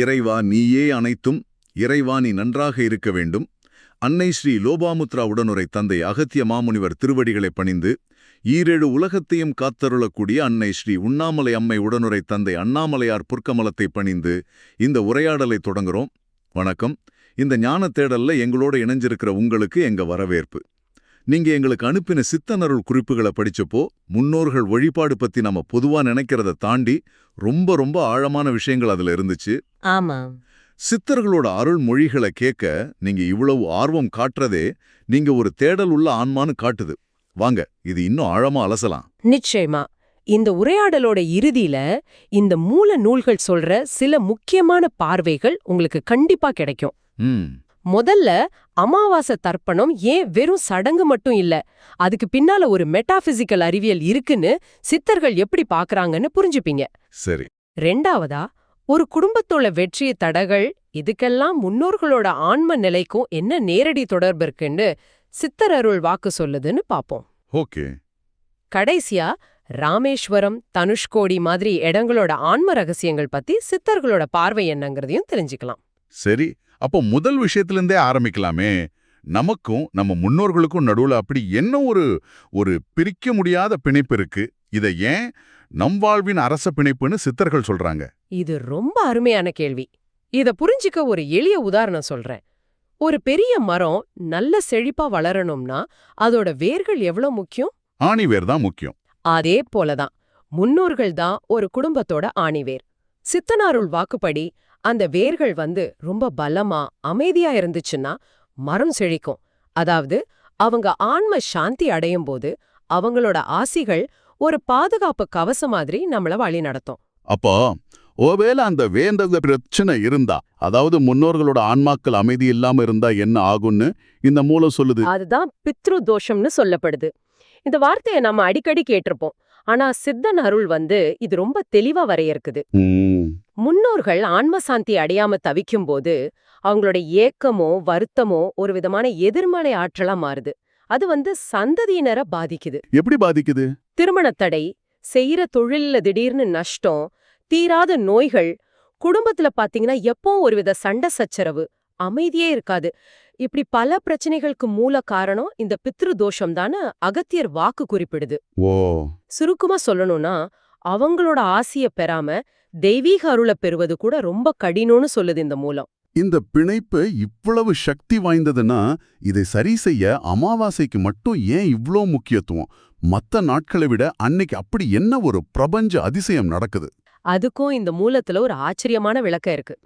இறைவா நீயே அனைத்தும் இறைவா நீ நன்றாக இருக்க வேண்டும். அன்னை ஸ்ரீ லோபாமுத்ரா உடனுரை தந்தை அகத்திய மாமுனிவர் திருவடிகளை பணிந்து ஈரேழு உலகத்தையும் காத்தருளக்கூடிய அன்னை ஸ்ரீ உண்ணாமலை அம்மை உடனுரை தந்தை அண்ணாமலையார் புற்கமலத்தை பணிந்து இந்த உரையாடலை தொடங்குறோம். வணக்கம். இந்த ஞான தேடல்ல எங்களோட இணைஞ்சிருக்கிற உங்களுக்கு எங்க வரவேற்பு. நீங்க எங்களுக்கு அனுப்பின சித்தனருள் குறிப்புகளை படிச்சப்போ முன்னோர்கள் வழிபாடு பத்தி நம்ம பொதுவா நினைக்கிறத தாண்டி ரொம்ப ரொம்ப ஆழமான விஷயங்கள் அதுல இருந்துச்சு. ஆமாம் சித்தர்களோட அருள் மொழிகளை கேட்க நீங்க இவ்வளவு ஆர்வம் காட்டுறதே நீங்க ஒரு தேடல் உள்ள ஆன்மான்னு காட்டுது. வாங்க இது இன்னும் ஆழமா அலசலாம். நிச்சயமா. இந்த உரையாடலோட இறுதியில இந்த மூல நூல்கள் சொல்ற சில முக்கியமான பார்வைகள் உங்களுக்கு கண்டிப்பா கிடைக்கும். முதல்ல அமாவாசை தர்ப்பணம் ஏன் வெறும் சடங்கு மட்டும் இல்ல? அதுக்கு பின்னால ஒரு மெட்டாபிசிக்கல் அறிவியல் இருக்குன்னு சித்தர்கள் எப்படி பாக்குறாங்கன்னு புரிஞ்சுப்பீங்க. சரி. ரெண்டாவதா ஒரு குடும்பத்தோட வெற்றிய தடகள் இதுக்கெல்லாம் முன்னோர்களோட ஆன்ம நிலைக்கும் என்ன நேரடி தொடர்பு இருக்குன்னு சித்தர் அருள் வாக்கு சொல்லுதுன்னு பாப்போம். ஓகே. கடைசியா ராமேஸ்வரம் தனுஷ்கோடி மாதிரி இடங்களோட ஆன்ம ரகசியங்கள் பத்தி சித்தர்களோட பார்வை என்னங்கிறதையும் தெரிஞ்சுக்கலாம். சரி. அப்போ முதல் விஷயத்துல இருந்தே ஆரம்பிக்கலாமே. நமக்கும் நம்ம முன்னோர்களுக்கும் நடுவுல அப்படி என்ன ஒரு ஒரு பிரிக்க முடியாத பிணைப்பு இருக்கு? இதை ஏன் நம் வாழ்வின் அரச பிணைப்புன்னு சித்தர்கள் சொல்றாங்க. இது ரொம்ப அருமையான கேள்வி. இத புரிஞ்சுக்க ஒரு எளிய உதாரணம் சொல்றேன். ஒரு பெரிய மரம் நல்ல செழிப்பா வளரணும்னா அதோட வேர்கள் எவ்வளவு முக்கியம்? ஆணிவேர் தான் முக்கியம். அதே போலதான் முன்னோர்கள் தான் ஒரு குடும்பத்தோட ஆணிவேர் சித்தனாருள் வாக்குப்படி அந்த வேர்கள் வந்து ரொம்ப பலமா அமைதியா இருந்துச்சுன்னா மரம் செழிக்கும். அதாவது அவங்க ஆன்ம சாந்தி அடையும் போது அவங்களோட ஆசிகள் ஒரு பாதுகாப்பு கவசம் மாதிரி நம்மள வழி நடத்தும். அப்போ ஒருவேளை அந்த வேந்தத பிரச்சனை இருந்தா அதாவது முன்னோர்களோட ஆன்மாக்கள் அமைதி இல்லாம இருந்தா என்ன ஆகும்னு இந்த மூலம் சொல்லுது? அதுதான் பித்ரு தோஷம்னு சொல்லப்படுது. இந்த வார்த்தையை நம்ம அடிக்கடி கேட்டிருப்போம். ஆனா சித்தன் அருள் வந்து இது ரொம்ப தெளிவா வரையறுக்குது. முன்னோர்கள் ஆன்ம சாந்தி அடையாம தவிக்கும் போது அவங்களோட ஏக்கமோ வருத்தமோ ஒரு விதமான எதிர்மறை ஆற்றலா மாறுது. அது வந்து சந்ததியினரை பாதிக்குது. எப்படி பாதிக்குது? திருமணத்தடை செய்யற தொழில்ல திடீர்னு நஷ்டம் தீராத நோய்கள் குடும்பத்துல பாத்தீங்கன்னா எப்போ ஒருவித சண்டை சச்சரவு அமைதியே இருக்காது. இப்படி பல பிரச்சனைகளுக்கு மூல காரணம் இந்த பித்ரு தோஷம் அகத்தியர் வாக்கு குறிப்பிடுது. சுருக்கமா சொல்லணும்னா அவங்களோட ஆசிய பெறாம தெய்வீக அருளை பெறுவது கூட ரொம்ப கடினம்னு சொல்லுது இந்த மூலம். இந்த பிணைப்பு இவ்வளவு சக்தி வாய்ந்ததுன்னா இதை சரி செய்ய அமாவாசைக்கு மட்டும் ஏன் இவ்ளோ முக்கியத்துவம்? மத்த நாட்களை விட அன்னைக்கு அப்படி என்ன ஒரு பிரபஞ்ச அதிசயம் நடக்குது? அதுக்கும் இந்த மூலத்துல ஒரு ஆச்சரியமான விளக்கம் இருக்கு.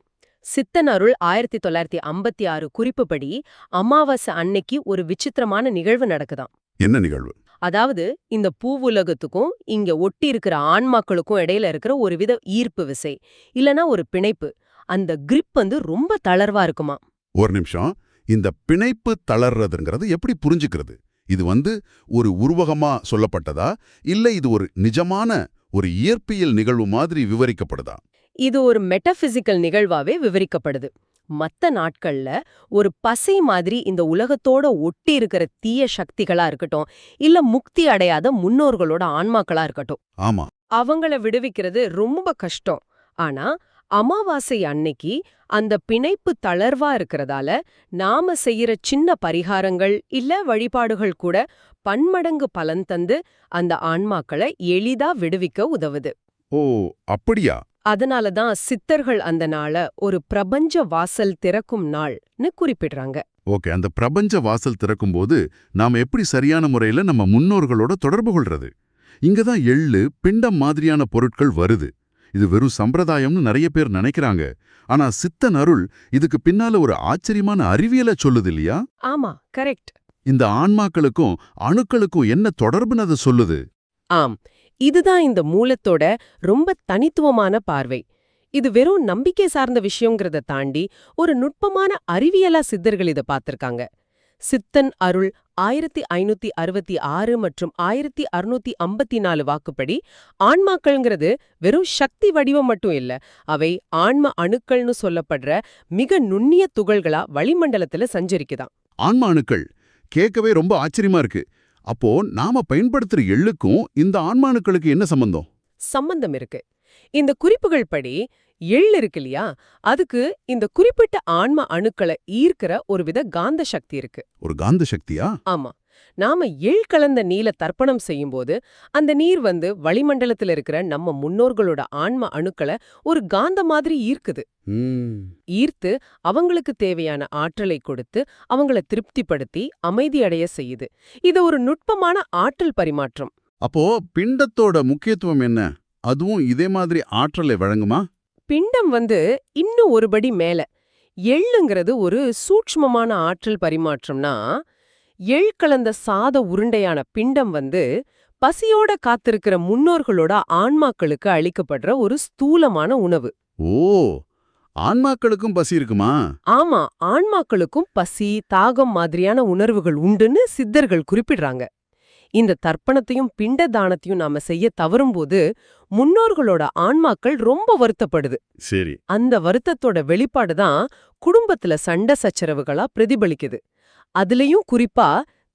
சித்தன் அருள் ஆயிரத்தி தொள்ளாயிரத்தி ஐம்பத்தி ஆறு குறிப்புப்படி அமாவாசை அன்னைக்கு ஒரு விசித்திரமான நிகழ்வு நடக்குதாம். என்ன நிகழ்வு? அதாவது இந்த பூவுலகத்துக்கும் இங்க ஒட்டி இருக்கிற ஆன்மாக்களுக்கும் இடையில இருக்கிற ஒரு வித ஈர்ப்பு விசை இல்லனா ஒரு பிணைப்பு. அந்த கிரிப் வந்து ரொம்ப தளர்வா இருக்குமா? ஒரு நிமிஷம். இந்த பிணைப்பு தளர்றதுங்கிறது எப்படி புரிஞ்சுக்கிறது? இது வந்து ஒரு உருவகமா சொல்லப்பட்டதா? இல்ல இது ஒரு நிஜமான ஒரு இயற்பியல் நிகழ்வு மாதிரி விவரிக்கப்படுதா? இது ஒரு மெட்டபிசிக்கல் நிகழ்வாவே விவரிக்கப்படுது. மத்த நாட்கள்ல ஒரு பசை மாதிரி இந்த உலகத்தோட ஒட்டி இருக்கிற தீய சக்திகளா இருக்கட்டும் இல்ல முக்தி அடையாத முன்னோர்களோட ஆன்மாக்களா இருக்கட்டும். ஆமா. அவங்கள விடுவிக்கிறது ரொம்ப கஷ்டம். ஆனா அமாவாசை அன்னைக்கு அந்த பிணைப்பு தளர்வா இருக்கிறதால நாம செய்யற சின்ன பரிகாரங்கள் இல்ல வழிபாடுகள் கூட பன்மடங்கு பலன் தந்து அந்த ஆன்மாக்களை எளிதா விடுவிக்க உதவுது. ஓ அப்படியா? அதனால தான் சித்தர்கள் அந்த நாள ஒரு பிரபஞ்ச வாசல் திறக்கும் நாள்னு குறிப்பிடுறாங்க. ஓகே அந்த பிரபஞ்ச வாசல் திறக்கும்போது நாம எப்படி சரியான முறையில நம்ம முன்னோர்களோட தொடர்பு கொள்றது? இங்க தான் எள்ளு பிண்டம் மாதிரியான பொருட்கள் வருது. இது வெறும் சம்பிரதாயம்னு நிறைய பேர் நினைக்கிறாங்க. ஆனா சித்தன் அருள் இதுக்கு பின்னால ஒரு ஆச்சரியமான அறிவியலை சொல்லுது இல்லையா? ஆமா கரெக்ட். இந்த ஆன்மாக்களுக்கும் அணுக்களுக்கும் என்ன தொடர்புன்னு அது சொல்லுது? ஆம் இதுதான் இந்த மூலத்தோட ரொம்ப தனித்துவமான பார்வை. இது வெறும் நம்பிக்கை சார்ந்த விஷயங்கிறத தாண்டி ஒரு நுட்பமான அறிவியலா சித்தர்கள் இத பார்த்திருக்காங்க. சித்தன் அருள் ஆயிரத்தி ஐநூத்தி அறுபத்தி ஆறு மற்றும் ஆயிரத்தி அறுநூத்தி ஐம்பத்தி நாலு வாக்குப்படி ஆன்மாக்கள்ங்கிறது வெறும் சக்தி வடிவம் மட்டும் இல்ல அவை ஆன்ம அணுக்கள்னு சொல்லப்படுற மிக நுண்ணிய துகள்களா வளிமண்டலத்துல சஞ்சரிக்குதான். ஆன்ம அணுக்கள் கேட்கவே ரொம்ப ஆச்சரியமா இருக்கு. அப்போ நாம பயன்படுத்துற எள்ளுக்கும் இந்த ஆன்மாணுக்களுக்கு என்ன சம்பந்தம்? சம்பந்தம் இருக்கு. இந்த குறிப்புகள் படி எள் இருக்கு இல்லையா? அதுக்கு இந்த குறிப்பிட்ட ஆன்ம அணுக்களை ஈர்க்கிற ஒருவித காந்த சக்தி இருக்கு. ஒரு காந்த சக்தியா? ஆமா. நாம எள் கலந்த நீல தர்ப்பணம் செய்யும்போது அந்த நீர் வந்து வளிமண்டலத்துல இருக்கிற நம்ம முன்னோர்களோட ஆன்ம அணுக்களை ஒரு காந்த மாதிரி ஈர்க்குது. ஈர்த்து அவங்களுக்கு தேவையான ஆற்றலை கொடுத்து அவங்கள திருப்திப்படுத்தி அமைதியடைய செய்யுது. இது ஒரு நுட்பமான ஆற்றல் பரிமாற்றம். அப்போ பிண்டத்தோட முக்கியத்துவம் என்ன? அதுவும் இதே மாதிரி ஆற்றலை வழங்குமா? பிண்டம் வந்து இன்னும் ஒருபடி மேல. எள்ளுங்கிறது ஒரு சூட்ச்மமான ஆற்றல் பரிமாற்றம்னா எள் கலந்த சாத உருண்டையான பிண்டம் வந்து பசியோட காத்திருக்கிற முன்னோர்களோட ஆன்மாக்களுக்கு அளிக்கப்படுற ஒரு ஸ்தூலமான உணவு. ஓ ஆன்மாக்களுக்கும் பசி இருக்குமா? ஆமா ஆன்மாக்களுக்கும் பசி தாகம் மாதிரியான உணர்வுகள் உண்டுன்னு சித்தர்கள் குறிப்பிடுறாங்க. இந்த தர்ப்பணத்தையும் பிண்ட தானத்தையும் நாம செய்ய தவறும்போது முன்னோர்களோட ஆன்மாக்கள் ரொம்ப வருத்தப்படுது. சரி. அந்த வருத்தத்தோட வெளிப்பாடு தான் குடும்பத்துல சண்டை சச்சரவுகளா பிரதிபலிக்குது. அதுலயும் குறிப்பா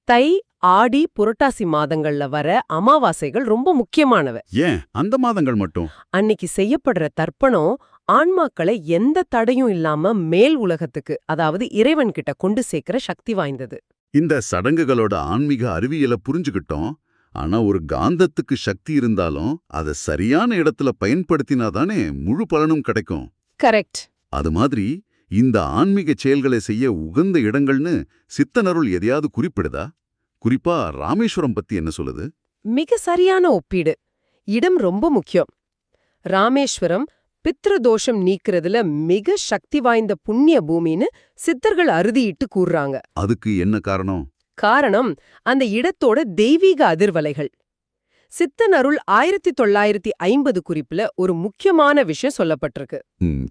தை ஆடி புரட்டாசி மாதங்கள்ல வர அமாவாசைகள் ரொம்ப முக்கியமானவ. ஏன்? அந்த மாதங்கள் மட்டும்? அன்னிக்கு செய்யப்படுற தர்ப்பணம் ஆன்மாக்களை எந்த தடையும் இல்லாம மேல் உலகத்துக்கு அதாவது இறைவன் கிட்ட கொண்டு சேர்க்கிற சக்தி வாய்ந்தது. இந்த சடங்குகளோட ஆன்மீக அறிவியலை புரிஞ்சுக்கிட்டோம். ஆனா ஒரு காந்தத்துக்கு சக்தி இருந்தாலும் அதை சரியான இடத்துல பயன்படுத்தினாதானே முழு பலனும் கிடைக்கும். கரெக்ட். அது மாதிரி இந்த ஆன்மீக செயல்களை செய்ய உகந்த இடங்கள்னு சித்தனருள் எதையாவது குறிப்பிடுதா? குறிப்பா ராமேஸ்வரம் பத்தி என்ன சொல்லுது? மிக சரியான ஒப்பீடு. இடம் ரொம்ப முக்கியம். ராமேஸ்வரம் பித்ருதோஷம் நீக்கிறதுல மிக சக்தி வாய்ந்த புண்ணிய பூமின்னு சித்தர்கள் அறுதியிட்டு கூறுறாங்க. அதுக்கு என்ன காரணம்? காரணம் அந்த இடத்தோட தெய்வீக அதிர்வலைகள். சித்தன் அருள் ஆயிரத்தி தொள்ளாயிரத்தி ஐம்பது குறிப்புல ஒரு முக்கியமான விஷயம் சொல்லப்பட்டிருக்கு.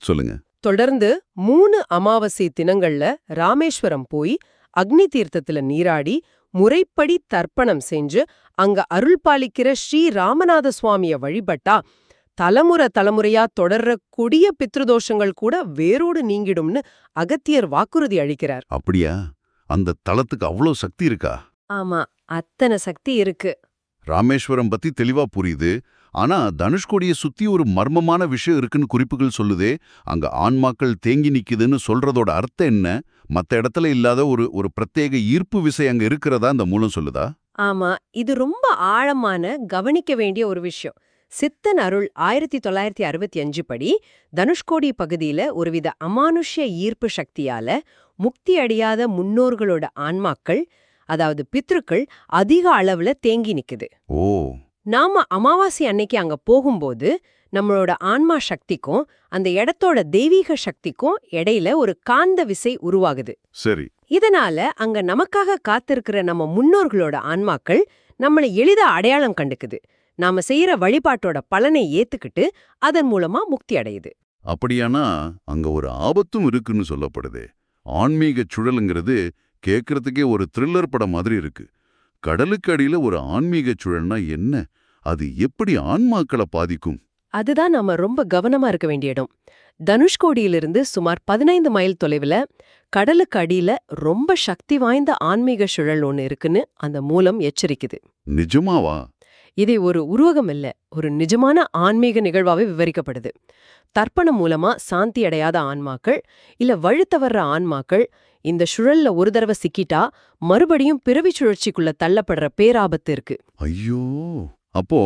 சொல்லுங்க. தொடர்ந்து மூணு அமாவாசை தினங்கள்ல ராமேஸ்வரம் போய் அக்னி தீர்த்தத்துல நீராடி முறைப்படி தர்ப்பணம் செஞ்சு அங்க அருள் பாலிக்கிற ஸ்ரீ ராமநாத சுவாமிய வழிபட்டா தலைமுறை தலைமுறையா தொடர்ற கொடிய பித்ருதோஷங்கள் கூட வேரோடு நீங்கிடும்னு அகத்தியர் வாக்குறுதி அளிக்கிறார். அப்படியா? அந்த தலத்துக்கு அவ்வளோ சக்தி இருக்கா? ஆமா அத்தனை சக்தி இருக்கு. ராமேஸ்வரம் பத்தி தெளிவா புரியுது. ஆனா தனுஷ்கோடியை சுத்தி ஒரு மர்மமான விஷயம் இருக்குன்னு குறிப்புகள் சொல்லுதே அங்க ஆன்மாக்கள் தேங்கி நிக்குதுன்னு சொல்றதோட அர்த்தம் என்ன? மத்த இடத்துல இல்லாத ஒரு ஒரு பிரத்யேக ஈர்ப்பு விசை அங்க இருக்கிறதா இந்த மூலம் சொல்லுதா? ஆமா இது ரொம்ப ஆழமான கவனிக்க வேண்டிய ஒரு விஷயம். சித்தன் அருள் ஆயிரத்தி தொள்ளாயிரத்தி அறுபத்தி அஞ்சு படி தனுஷ்கோடி பகுதியில ஒருவித அமானுஷ்ய ஈர்ப்பு சக்தியால முக்தி அடையாத முன்னோர்களோட ஆன்மாக்கள் அதாவது பித்ருக்கள் அதிக அளவுல தேங்கி நிக்குது. ஓ. நாம அமாவாசை அன்னைக்கு அங்க போகும்போது நம்மளோட ஆன்மா சக்திக்கும் அந்த இடத்தோட தெய்வீக சக்திக்கும் இடையில ஒரு காந்த விசை உருவாகுது. சரி. இதனால அங்க நமக்காக காத்திருக்கிற நம்ம முன்னோர்களோட ஆன்மாக்கள் நம்மளை எளிதா அடையாளம் கண்டுக்குது. நாம செய்யற வழிபாட்டோட பலனை ஏத்துக்கிட்டு அதன் மூலமா முக்தி அடையுது. அப்படியானா அங்க ஒரு ஆபத்தும் இருக்குன்னு சொல்லப்படுதே. ஆன்மீக சுழலுங்கிறது கேட்கறதுக்கே ஒரு த்ரில்லர் படம் மாதிரி இருக்கு. கடலுக்கு அடியில ஒரு ஆன்மீக சுழல்னா என்ன? அது எப்படி ஆன்மாக்களை பாதிக்கும்? அதுதான் நாம ரொம்ப கவனமா இருக்க வேண்டிய இடம். தனுஷ்கோடியிலிருந்து சுமார் பதினைந்து மைல் தொலைவுல கடலுக்கு அடியில ரொம்ப சக்தி வாய்ந்த ஆன்மீக சுழல் ஒன்னு இருக்குன்னு அந்த மூலம் எச்சரிக்குது. நிஜமாவா? இதை ஒரு உருவகம் இல்ல ஒரு நிஜமான ஆன்மீக நிகழ்வாவே விவரிக்கப்படுது. தர்ப்பணம் மூலமா சாந்தி அடையாத ஆன்மாக்கள் இல்ல வழுத்த வர்ற ஆன்மாக்கள் இந்த சுழல்ல ஒரு தடவை சிக்கிட்டா மறுபடியும் பிறவி சுழற்சிக்குள்ள தள்ளப்படுற பேராபத்து இருக்கு. ஐயோ! அப்போ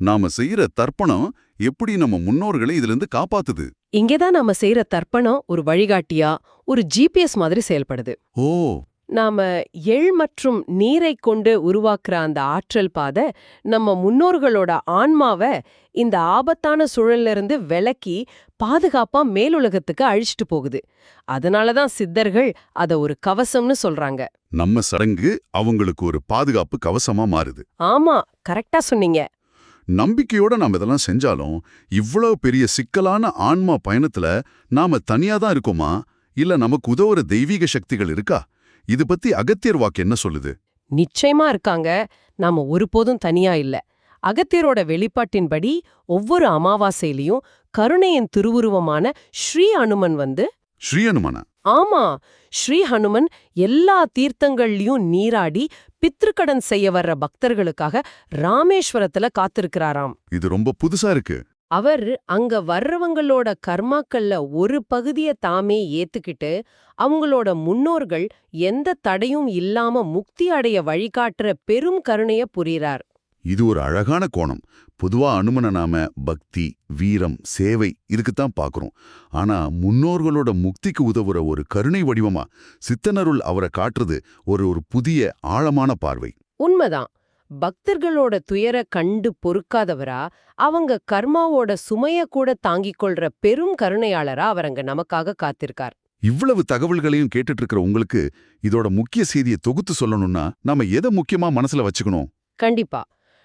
நாம செய்யற தர்ப்பணம் எப்படி நம்ம முன்னோர்களை இதுல இருந்து காப்பாத்துது? இங்கேதான் நாம செய்யற தர்ப்பணம் ஒரு வழிகாட்டியா ஒரு ஜிபிஎஸ் மாதிரி செயல்படுது. ஓ! நாம எள் மற்றும் நீரை கொண்டு உருவாக்குற அந்த ஆற்றல் பாதை நம்ம முன்னோர்களோட ஆன்மாவை இந்த ஆபத்தான சூழல்ல இருந்து விலக்கி பாதுகாப்பா மேலுலகத்துக்கு அழிச்சிட்டு போகுது. அதனால தான் சித்தர்கள் அத ஒரு கவசம்னு சொல்றாங்க. நம்ம சடங்கு அவங்களுக்கு ஒரு பாதுகாப்பு கவசமா மாறுது. ஆமா கரெக்டா சொன்னீங்க. நம்பிக்கையோட நாம இதெல்லாம் செஞ்சாலும் இவ்வளவு பெரிய சிக்கலான ஆன்மா பயணத்துல நாம தனியா தான் இருக்கோமா? இல்ல நமக்கு உதவுற தெய்வீக சக்திகள் இருக்கா? இது பத்தி அகத்தியர் வாக்கு என்ன சொல்லுது? நிச்சயமா இருக்காங்க. நாம ஒருபோதும் தனியா இல்ல. அகத்தியரோட வெளிப்பாட்டின்படி ஒவ்வொரு அமாவாசையிலையும் கருணையின் திருவுருவமான ஸ்ரீ அனுமன் வந்து ஸ்ரீயனுமன ஆமா. ஸ்ரீ ஹனுமன் எல்லா தீர்த்தங்கள்லயும் நீராடி பித்ருக்கடன் செய்ய வர்ற பக்தர்களுக்காக ராமேஸ்வரத்துல காத்திருக்கிறாராம். இது ரொம்ப புதுசா இருக்கு. அவர் அங்க வர்றவங்களோட கர்மாக்கள்ல ஒரு பகுதிய தாமே ஏத்துக்கிட்டு அவங்களோட முன்னோர்கள் எந்த தடையும் இல்லாம முக்தி அடைய வழிகாட்டுற பெரும் கருணைய புரிறார் இது ஒரு அழகான கோணம். பொதுவா அனுமனை நாம பக்தி வீரம் சேவை இதுக்குத்தான் பார்க்கறோம் ஆனா முன்னோர்களோட முக்திக்கு உதவுற ஒரு கருணை வடிவமா சித்தனருள் அவரை காட்டுறது ஒரு ஒரு புதிய ஆழமான பார்வை. உண்மைதான். பக்தர்களோட துயர கண்டு பொறுக்காதவரா? அவங்க கர்மாவோட சுமைய கூட தாங்கிக் கொள்ற பெரும் கருணையாளரா அவர் அங்க நமக்காக காத்திருக்கார். இவ்வளவு தகவல்களையும் கேட்டுட்டு இருக்கிற உங்களுக்கு இதோட முக்கிய செய்தியை தொகுத்து சொல்லணும்னா நாம எதை முக்கியமா மனசுல வச்சுக்கணும்? கண்டிப்பா.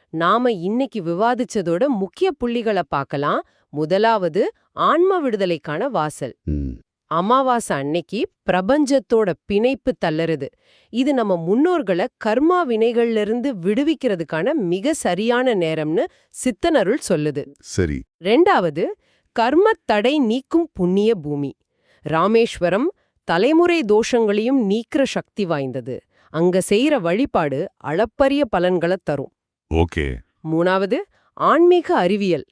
நாம இன்னைக்கு விவாதிச்சதோட முக்கிய புள்ளிகளை பார்க்கலாம். முதலாவது ஆன்ம விடுதலைக்கான வாசல். ம், அமாவாசை அன்னைக்கு பிரபஞ்சத்தோட பிணைப்பு தள்ளறது இது நம்ம முன்னோர்களை கர்மா வினைகள்ல இருந்து விடுவிக்கிறதுக்கான மிக சரியான நேரம்னு சித்தனருள் சொல்லுது. சரி. ரெண்டாவது கர்மத் தடை நீக்கும் புண்ணிய பூமி. ராமேஸ்வரம் தலைமுறை தோஷங்களையும் நீக்கிற சக்தி வாய்ந்தது. அங்க செய்யற வழிபாடு அளப்பரிய பலன்களை தரும். ஓகே. மூணாவது ஆன்மீக அறிவியல்.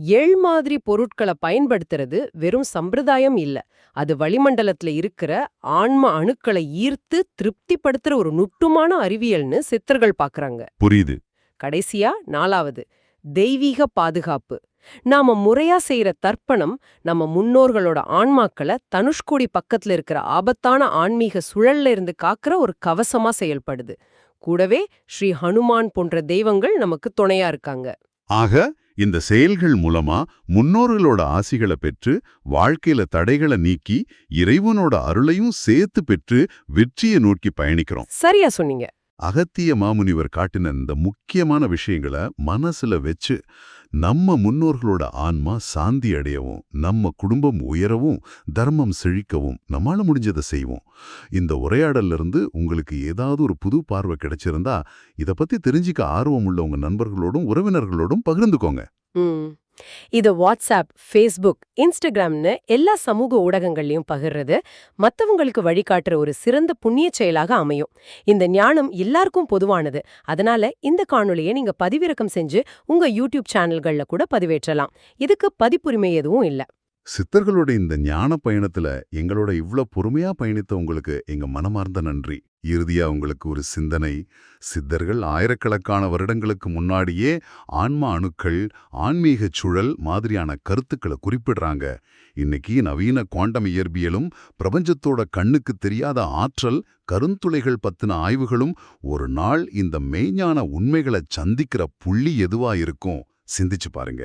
ஏழ் மாதிரி பொருட்களை பயன்படுத்துறது வெறும் சம்பிரதாயம் இல்ல. அது வளிமண்டலத்துல இருக்கிற ஆன்ம அணுக்களை ஈர்த்து திருப்திப்படுத்துற ஒரு நுட்டுமான அறிவியல்னு சித்தர்கள் பாக்குறாங்க. புரியுது. கடைசியா நாலாவது தெய்வீக பாதுகாப்பு. நாம முறையா செய்யற தர்ப்பணம் நம்ம முன்னோர்களோட ஆன்மாக்களை தனுஷ்கோடி பக்கத்துல இருக்கிற ஆபத்தான ஆன்மீக சுழல்ல இருந்து காக்கிற ஒரு கவசமா செயல்படுது. கூடவே ஸ்ரீ ஹனுமான் போன்ற தெய்வங்கள் நமக்கு துணையா இருக்காங்க. ஆக இந்த செயல்கள் மூலமா முன்னோர்களோட ஆசிகளை பெற்று வாழ்க்கையில தடைகளை நீக்கி இறைவனோட அருளையும் சேர்த்து பெற்று வெற்றியை நோக்கி பயணிக்கிறோம். சரியா சொன்னீங்க. அகத்திய மாமுனிவர் காட்டின இந்த முக்கியமான விஷயங்களை மனசுல வச்சு நம்ம முன்னோர்களோட ஆன்மா சாந்தி அடையவும் நம்ம குடும்பம் உயரவும் தர்மம் செழிக்கவும் நம்மால முடிஞ்சதை செய்வோம். இந்த உரையாடல்ல இருந்து உங்களுக்கு ஏதாவது ஒரு புது பார்வை கிடைச்சிருந்தா இத பத்தி தெரிஞ்சுக்க ஆர்வம் உள்ள உங்க நண்பர்களோடும் உறவினர்களோடும் பகிர்ந்துக்கோங்க. இது வாட்ஸ்அப் ஃபேஸ்புக் இன்ஸ்டாகிராம்னு எல்லா சமூக ஊடகங்கள்லயும் பகிர்றது மத்தவங்களுக்கு வழிகாட்டுற ஒரு சிறந்த புண்ணிய செயலாக அமையும். இந்த ஞானம் எல்லாருக்கும் பொதுவானது. அதனால இந்த காணொலியை நீங்க பதிவிறக்கம் செஞ்சு உங்க யூடியூப் சேனல்கள்ல கூட பதிவேற்றலாம். இதுக்கு பதிப்புரிமை எதுவும் இல்ல. சித்தர்களோட இந்த ஞான பயணத்துல எங்களோட இவ்ளோ பொறுமையா பயணித்த உங்களுக்கு எங்க மனமார்ந்த நன்றி. இறுதியா உங்களுக்கு ஒரு சிந்தனை. சித்தர்கள் ஆயிரக்கணக்கான வருடங்களுக்கு முன்னாடியே ஆன்மா அணுக்கள் ஆன்மீக சுழல் மாதிரியான கருத்துக்களை குறிப்பிடுறாங்க. இன்னைக்கு நவீன குவாண்டம் இயற்பியலும் பிரபஞ்சத்தோட கண்ணுக்கு தெரியாத ஆற்றல் கருந்துளைகள் பத்தின ஆய்வுகளும் ஒரு நாள் இந்த மெய்ஞான உண்மைகளை சந்திக்கிற புள்ளி எதுவா இருக்கும்? சிந்திச்சு பாருங்க.